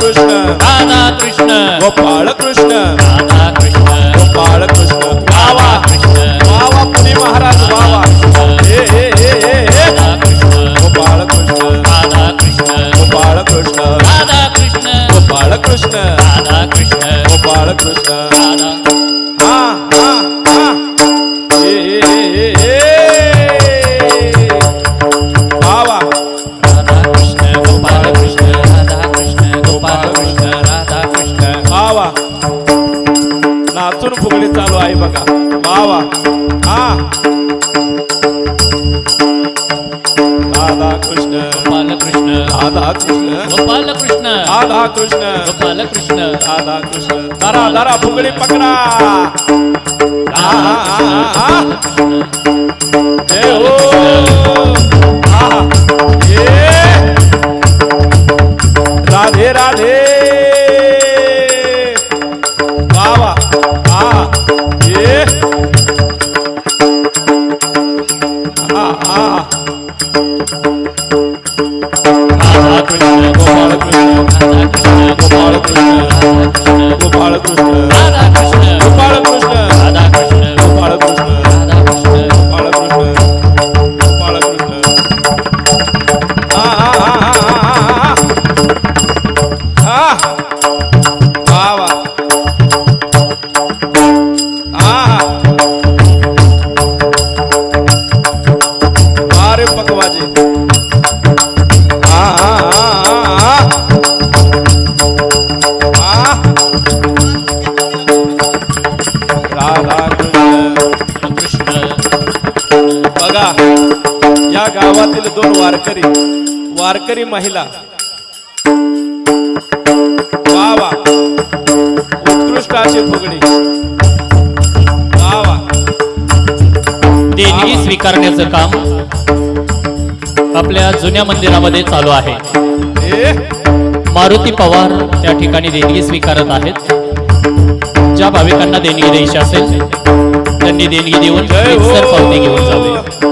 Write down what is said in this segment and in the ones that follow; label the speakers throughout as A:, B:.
A: कृष्ण
B: राधा कृष्ण
A: गोपाळ कृष्ण
B: राधा कृष्ण
A: गोपाळ कृष्ण वा वा
B: कृष्ण
A: वा पुणे महाराज वा हे हे हे हे.
B: राधा कृष्ण
A: गोपाळ कृष्ण
B: राधा कृष्ण
A: गोपाळ कृष्ण
B: राधा कृष्ण
A: गोपाळ कृष्ण
B: राधा कृष्ण
A: गोपाळ कृष्ण
B: राधा कृष्ण गोपाल कृष्ण राधा कृष्ण गोपाल कृष्ण राधा कृष्ण गोपाल कृष्ण
A: राधा कृष्ण दरा दरा फुगडी पकडा. जय हो কৃষ্ণ গোপাল
B: কৃষ্ণ
A: बघा या गावातील दोन वारकरी वारकरी महिला वा वा उत्कृष्ट अशी फुगडी. वा
B: देणगी स्वीकारण्याचं काम आपल्या जुन्या मंदिरामध्ये चालू आहे. मारुती पवार त्या ठिकाणी देणगी स्वीकारत आहेत. ज्या भाविकांना देणगी द्यायची असेल त्यांनी देणगी देऊन सर पावती घेऊन जावे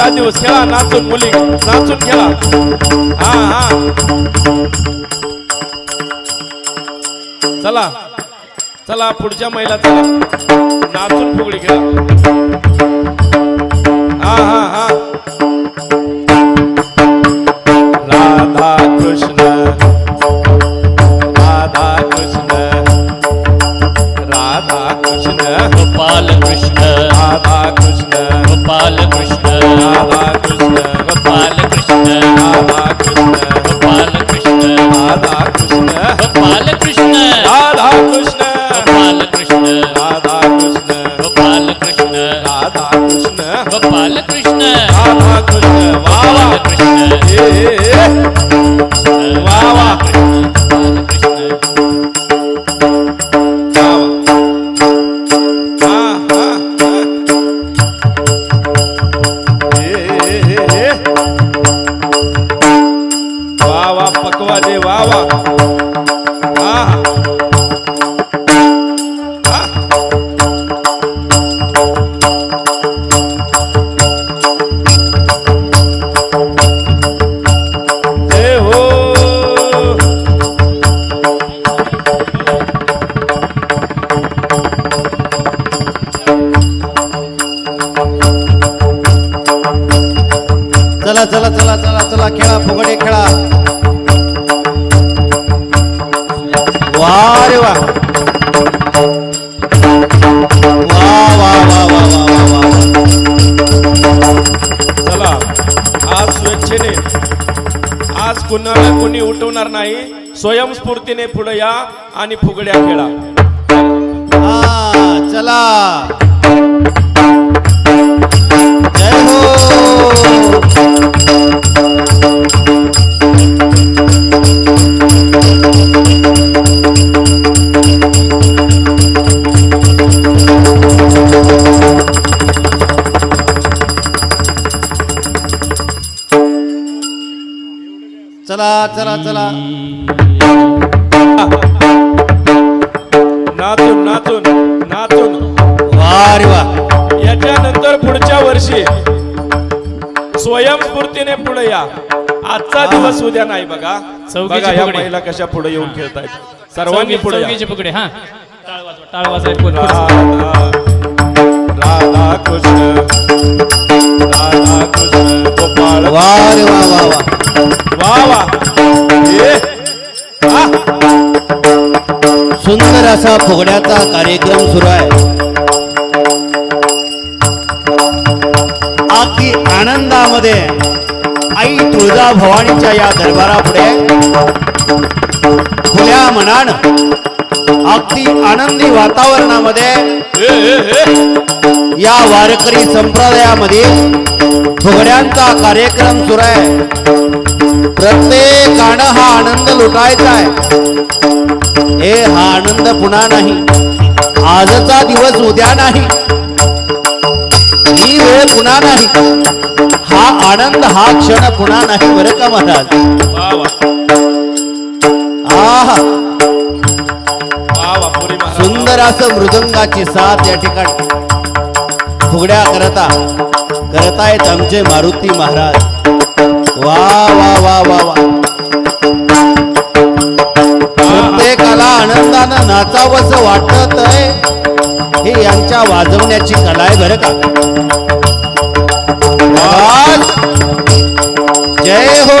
A: आज दिवस खेळा नाचून मुली नाचून खेळा. हा हा. चला चला पुढच्या महिला चला. नाचून फुगडी खेळा.
C: चला चला चला चला चला खेळा फुगडे खेळा. वा रे वा. वा वा
A: चला आज स्वेच्छेने आज कुणाला कोणी उठवणार नाही स्वयंस्फूर्तीने पुढे या आणि फुगड्या खेळा.
C: चला. चला चला.
A: नाचून नाचून नाचून.
C: वा रे वा.
A: याच्यानंतर पुढच्या वर्षी स्वयंस्फूर्तीने पुढे या. आजचा दिवस उद्या नाही बघा. बघा या. महिला कशा पुढे येऊन खेळतायत. सर्वांनी पुढे या.
B: चौकीचे फुगडे हा. टाळ वाजवा टाळ
C: असा फुगड्याचा कार्यक्रम सुरू आहे अगदी आनंदामध्ये आई तुळजा भवानीच्या या दरबारापुढे खुल्या मनानं अगदी आनंदी वातावरणामध्ये. या वारकरी संप्रदायामध्ये फुगड्यांचा कार्यक्रम सुरू आहे प्रत्येकानं हा आनंद लुटायचा आहे हे हा आनंद पुन्हा नाही. आजचा दिवस उद्या नाही. ही वेळ पुन्हा नाही. हा आनंद हा क्षण पुन्हा नाही बरं का महाराज. सुंदर असं मृदंगाची साथ या ठिकाणी. फुगड्या करता करतायत आमचे मारुती महाराज. वा वा वा वा वा. प्रत्येकाला आनंदानं नाचावंस वाटत आहे. हे यांच्या वाजवण्याची कला आहे बरं का? जय हो!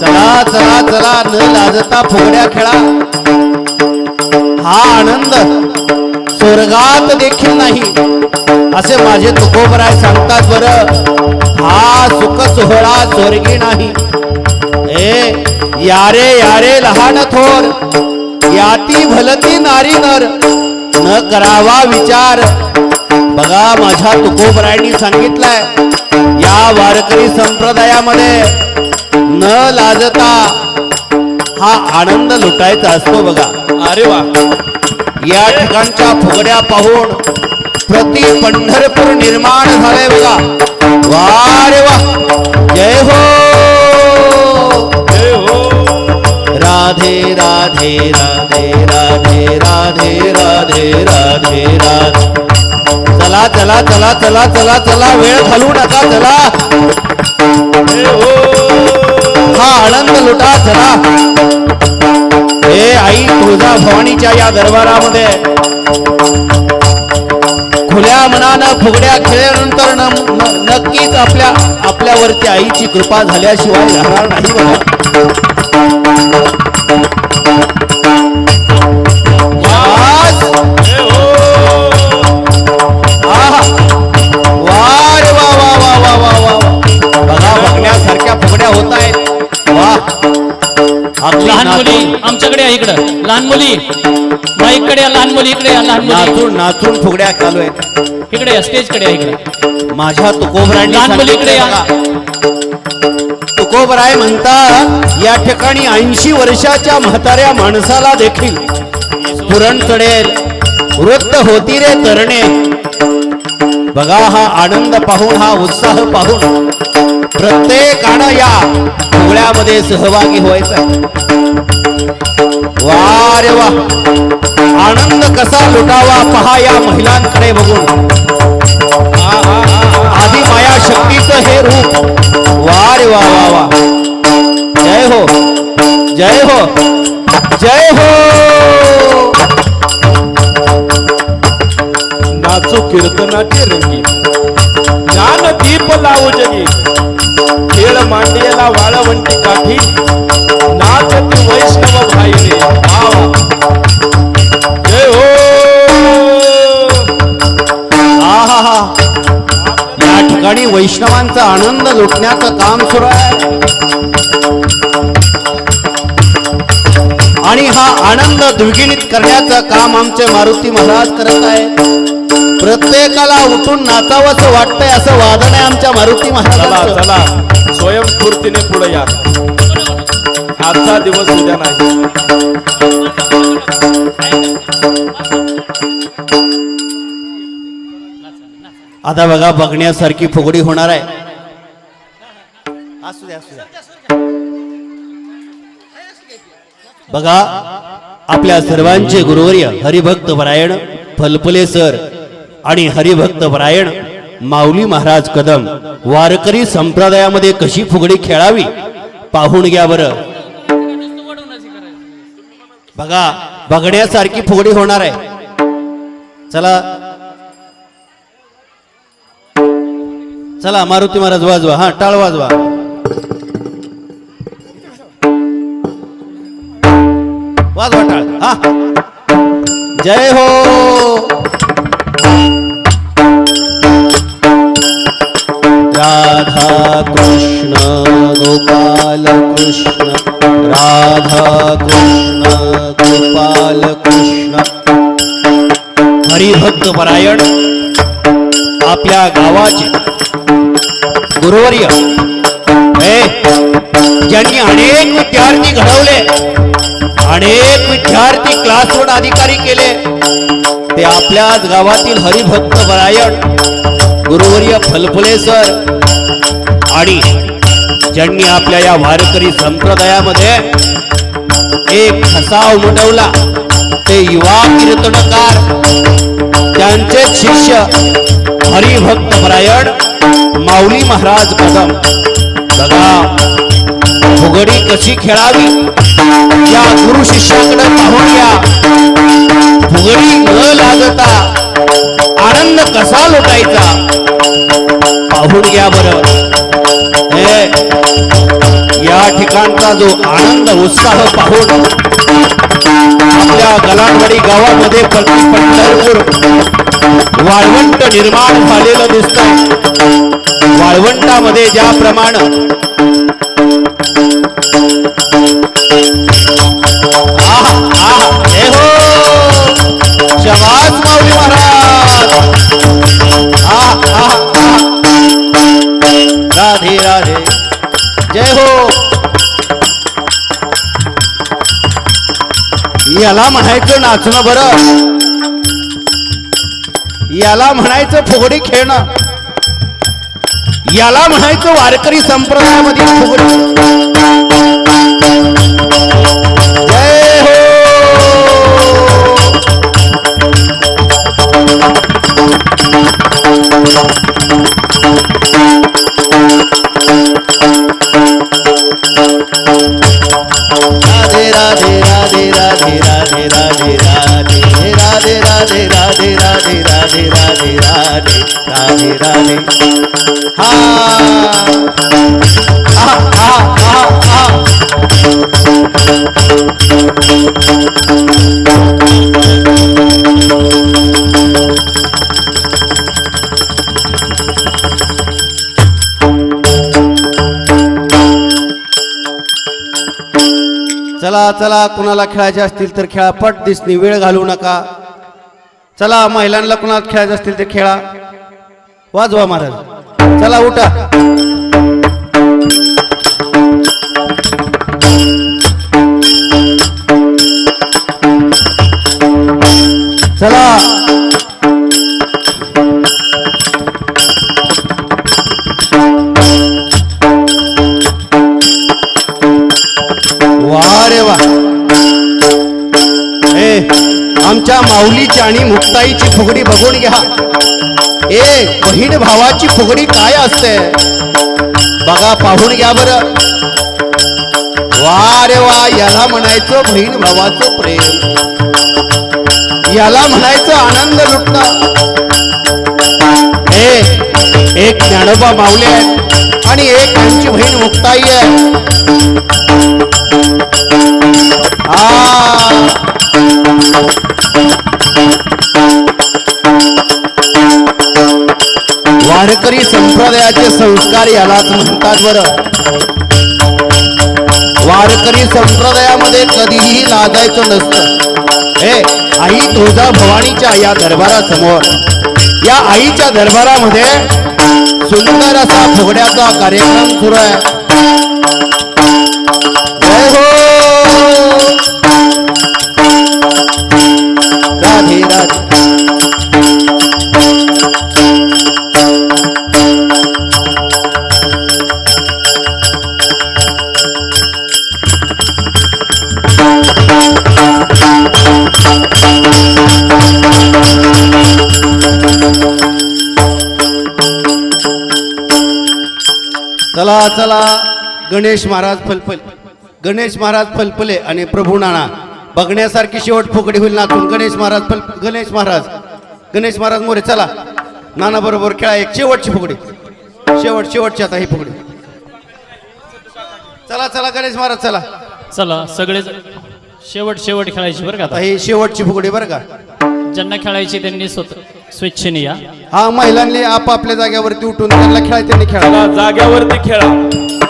C: चला चला चला न लाजता फुगड्या खेळा. हा आनंद. स्वर्गात देखील नाही. असे माझे तुकोबराय सांगतात बर. हा सुख सोहळा स्वर्गी नाही. ए यारे यारे लहान थोर. याती भलती नारी नर. न करावा विचार. बघा माझ्या तुकोबरायनी सांगितलंय या वारकरी संप्रदायामध्ये न लाजता हा आनंद लुटायचा असतो बघा.
A: अरे वा.
C: या ठिकाणच्या फुगड्या पाहून प्रति पंढरपूर निर्माण झालंय बघा. वा रे वा. जय हो.
A: जय हो.
C: राधे राधे राधे राधे राधे राधे राधे राधे. चला चला चला चला चला चला वेळ घालू नका चला. भवानीच्या या दरबारामध्ये. खुल्या मनानं फुगड्या खेळल्यानंतर नक्कीच आपल्या आपल्यावरती आईची कृपा झाल्याशिवाय राहणार नाही बघा बघण्यासारख्या फुगड्या होत आहेत.
B: लहान मुली. आमच्याकडे या इकडं. लहान मुली. माईकडे या लहान मुली इकडे या लहान मुली.
C: नाचून नाचून फुगड्या चालू आहेत.
B: इकडे या स्टेजकडे या इकडे.
C: माझ्या तुकोबरांनी
B: लहान मुलीकडे या.
C: तुकोबराय म्हणता या ठिकाणी ऐंशी वर्षाच्या म्हाताऱ्या माणसाला देखील पुरण चढेल वृत्त होती रे तरणे. बघा हा आनंद पाहून हा उत्साह पाहून. प्रत्येकानं या फुगड्यामध्ये सहभागी व्हायचा वा रे वा आनंद कसा लुटावा पहा या महिलांकडे बघून. आधी माया शक्तीचं हे रूप. वा रे वा वा वा जय हो जय हो जय हो.
A: नाचू कीर्तनाचे रंगी. ज्ञान दीप लावू जगी खेळ मांडियाला वाळवंटी काठी. नाचती वैष्णव जय हो!
C: या ठिकाणी वैष्णवांचा आनंद लुटण्याचं काम सुरू आहे. आणि हा आनंद द्विगुणित करण्याचं काम आमचे मारुती महाराज करत आहेत. प्रत्येकाला उठून नाचावंसं वाटतंय असं वादन आहे आमच्या मारुती
A: चला चला. स्वयंस्फूर्तीने पुढे या. आजचा दिवस उद्या नाही.
C: आता बघा बघण्यासारखी फुगडी होणार आहे. असू द्या, असू द्या. बघा आपल्या सर्वांचे गुरुवर्य हरिभक्त परायण फलफुले सर आणि हरिभक्त परायण माऊली महाराज कदम. वारकरी संप्रदायामध्ये कशी फुगडी खेळावी? पाहून घ्या बरं. बघा बघण्यासारखी फुगडी होणार आहे. चला. चला मारुती महाराज वाजवा. हा टाळ वाजवा. वाजवा टाळ. हा. जय हो. राधा कृष्ण गोपाल कृष्ण राधा कृष्ण. गोपाल कृष्ण. हरिभक्त परायण आपल्या गावाचे गुरुवर्य. हे ज्यांनी अनेक विद्यार्थी घडवले अनेक विद्यार्थी क्लास अधिकारी केले ते आपल्याच गावातील हरिभक्त परायण गुरुवर्य फलफुले सर आणि ज्यांनी आपल्या या वारकरी संप्रदायामध्ये एक ठसा उमटवला ते युवा कीर्तनकार त्यांचे शिष्य हरिभक्त परायण माऊली महाराज कदम. बघा फुगडी कशी खेळावी? या गुरु शिष्याकडे पाहून या फुगडी न लागता आनंद कसा लुटायचा? पाहून घ्या बर. जो आनंद उत्साह पाहून आपल्या गलाणवाडी गावामध्ये पंढरपूर वाळवंट निर्माण झालेलं दिसत वाळवंटामध्ये ज्याप्रमाणे याला म्हणायचं नाचणं बरं. याला म्हणायचं फुगडी खेळणं. याला म्हणायचं वारकरी संप्रदायामध्ये फुगडी. कुणाला खेळायचे असतील तर खेळा. पट दिसणे वेळ घालवू नका. चला महिलांना कुणाला खेळायचे असतील तर खेळा. वाजवा महाराज. चला उठा. चला. आणि मुक्ताईची फुगडी बघून घ्या. ए बहीण भावाची फुगडी काय असते? बघा पाहून घ्या बर. वा रे वा याला म्हणायचं बहीण भावाचं प्रेम. याला म्हणायचं आनंद लुटणं. हे एक ज्ञानोबा माऊले आहेत आणि एक त्यांची बहीण मुक्ताई आहे. आ. वारकरी संप्रदायाचे संस्कार यालाच म्हणतात बरं. वारकरी संप्रदायामध्ये कधीही लाजायचं नसतं. हे आई तुळजा भवानीच्या या दरबारासमोर. या आईच्या दरबारामध्ये सुंदर असा फुगड्याचा कार्यक्रम सुरू आहे. चला चला. गणेश महाराज फलफल. गणेश महाराज फलफले आणि प्रभू नाना. बघण्यासारखी शेवट फुगडी होईल नाचून गणेश महाराज फल गणेश महाराज. गणेश महाराज मोरे चला. नाना बरोबर खेळा एक. शेवटची फुगडी. शेवट शेवटची आता ही फुगडी. चला चला गणेश महाराज चला.
B: चला सगळे शेवट शेवट खेळायची बरं का
C: आता? ही शेवटची फुगडी बरं का?
B: ज्यांना खेळायची त्यांनी स्वतः स्वेच्छेने या.
C: हा महिलांनी आपापल्या जाग्यावरती उठून त्यांना खेळायचं त्यांनी खेळा
A: चला जाग्यावरती खेळा.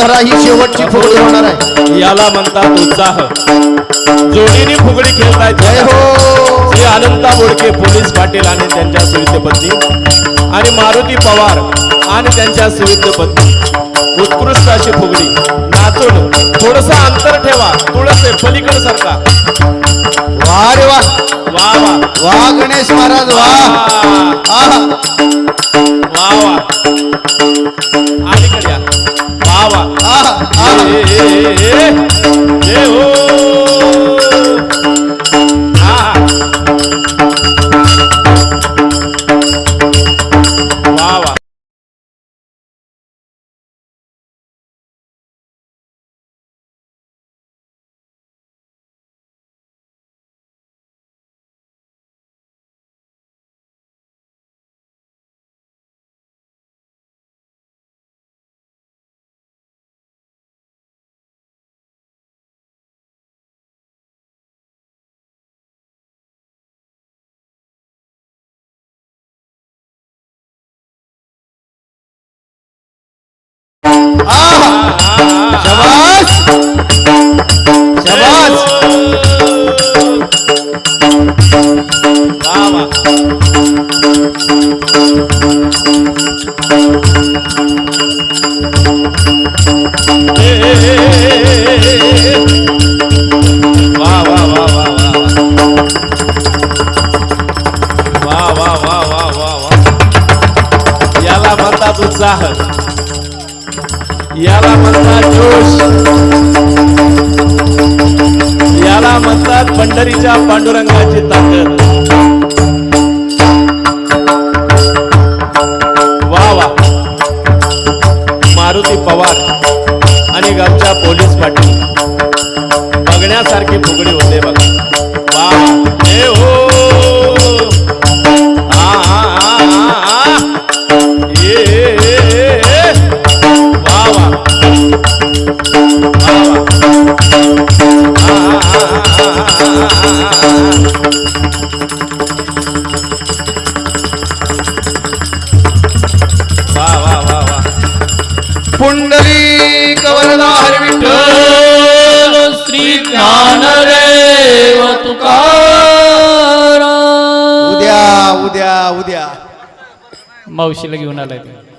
C: धरा ही शेवटची फुगडी होणार आहे.
A: याला म्हणतात उत्साह. जोडीने फुगडी खेळतायत.
C: जय हो.
A: श्री अनंता बोडके पोलीस पाटील आणि त्यांच्या सुविध पत्नी आणि मारुती पवार आणि त्यांच्या सुविध पत्नी. उत्कृष्ट अशी फुगडी. नाचून थोडस अंतर ठेवा. थोडस पलीकड सरका.
C: वा रे वा.
A: वा वा.
C: वा गणेश महाराज वा.
A: वा वा. દેવો
C: शबास. शबास.
A: वा वा वा वा वा वा. याला म्हणतात उत्साह. याला म्हणतात जोश. याला म्हणतात पंढरीच्या पांडुरंगाची ताकद. वा वा. मारुती पवार आणि गावच्या पोलीस पाटील. बघण्यासारखी फुगडी होते बघा.
B: मावशीला घेऊन आलाय ते.